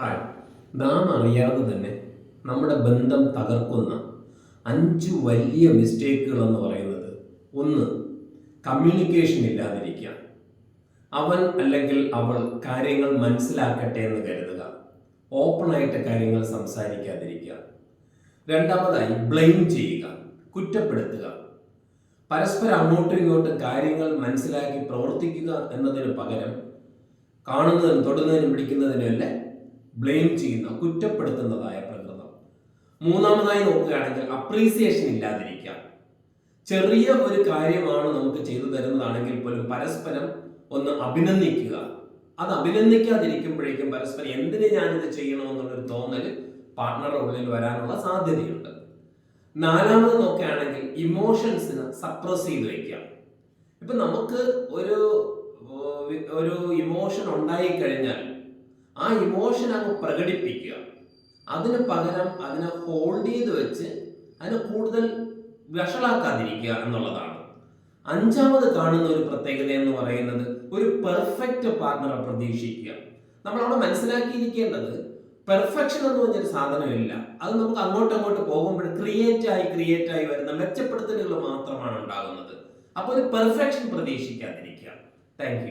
Hi. നാം അറിയാതെ തന്നെ നമ്മുടെ ബന്ധം തകർക്കുന്ന അഞ്ച് വലിയ മിസ്റ്റേക്കുകൾ എന്ന് പറയുന്നത് ഒന്ന് കമ്മ്യൂണിക്കേഷൻ ഇല്ലാതിരിക്കുക. അവൻ അല്ലെങ്കിൽ അവൾ കാര്യങ്ങൾ മനസ്സിലാക്കട്ടെ എന്ന് കരുതുക. ഓപ്പണായിട്ട് കാര്യങ്ങൾ സംസാരിക്കാതിരിക്കുക. രണ്ടാമതായി ബ്ലെയിം ചെയ്യുക. കുറ്റപ്പെടുത്തുക. പരസ്പരം അങ്ങോട്ടും ഇങ്ങോട്ടും കാര്യങ്ങൾ മനസ്സിലാക്കി പ്രവർത്തിക്കുക എന്നതിന് പകരം കാണുന്നതിനും തൊടുന്നതിനും പിടിക്കുന്നതിനുമല്ലേ ബ്ലെയിം ചെയ്യുന്ന കുറ്റപ്പെടുത്തുന്നതായ പ്രകൃതം. മൂന്നാമതായി നോക്കുകയാണെങ്കിൽ അപ്രീസിയേഷൻ ഇല്ലാതിരിക്കുക. ചെറിയ ഒരു കാര്യമാണ് നമുക്ക് ചെയ്തു തരുന്നതാണെങ്കിൽ പോലും പരസ്പരം ഒന്ന് അഭിനന്ദിക്കുക. അത് അഭിനന്ദിക്കാതിരിക്കുമ്പോഴേക്കും പരസ്പരം എന്തിനു ഞാനിത് ചെയ്യണമെന്നുള്ളൊരു തോന്നൽ പാർട്ട്ണറുടെ ഉള്ളിൽ വരാനുള്ള സാധ്യതയുണ്ട്. നാലാമത് നോക്കുകയാണെങ്കിൽ ഇമോഷൻസിന് സപ്രസ് ചെയ്ത് വയ്ക്കുക. ഇപ്പൊ നമുക്ക് ഒരു ഒരു ഇമോഷൻ ഉണ്ടായി കഴിഞ്ഞാൽ ആ ഇമോഷൻ അങ്ങ് പ്രകടിപ്പിക്കുക. അതിന് പകരം അതിനെ ഹോൾഡ് ചെയ്ത് വെച്ച് അതിനെ കൂടുതൽ വഷളാക്കാതിരിക്കുക എന്നുള്ളതാണ്. അഞ്ചാമത് കാണുന്ന ഒരു പ്രത്യേകത എന്ന് പറയുന്നത് ഒരു പെർഫെക്റ്റ് പാർട്ണറെ പ്രതീക്ഷിക്കുക. നമ്മൾ അവിടെ മനസ്സിലാക്കിയിരിക്കേണ്ടത് പെർഫെക്ഷൻ എന്ന് പറഞ്ഞൊരു സാധനമില്ല. അത് നമുക്ക് അങ്ങോട്ടും അങ്ങോട്ട് പോകുമ്പോൾ ക്രിയേറ്റ് ആയി ക്രിയേറ്റ് ആയി വരുന്ന മെച്ചപ്പെടുത്തലുകൾ മാത്രമാണ് ഉണ്ടാകുന്നത്. അപ്പോൾ ഒരു പെർഫെക്ഷൻ പ്രതീക്ഷിക്കാതിരിക്കുക. താങ്ക്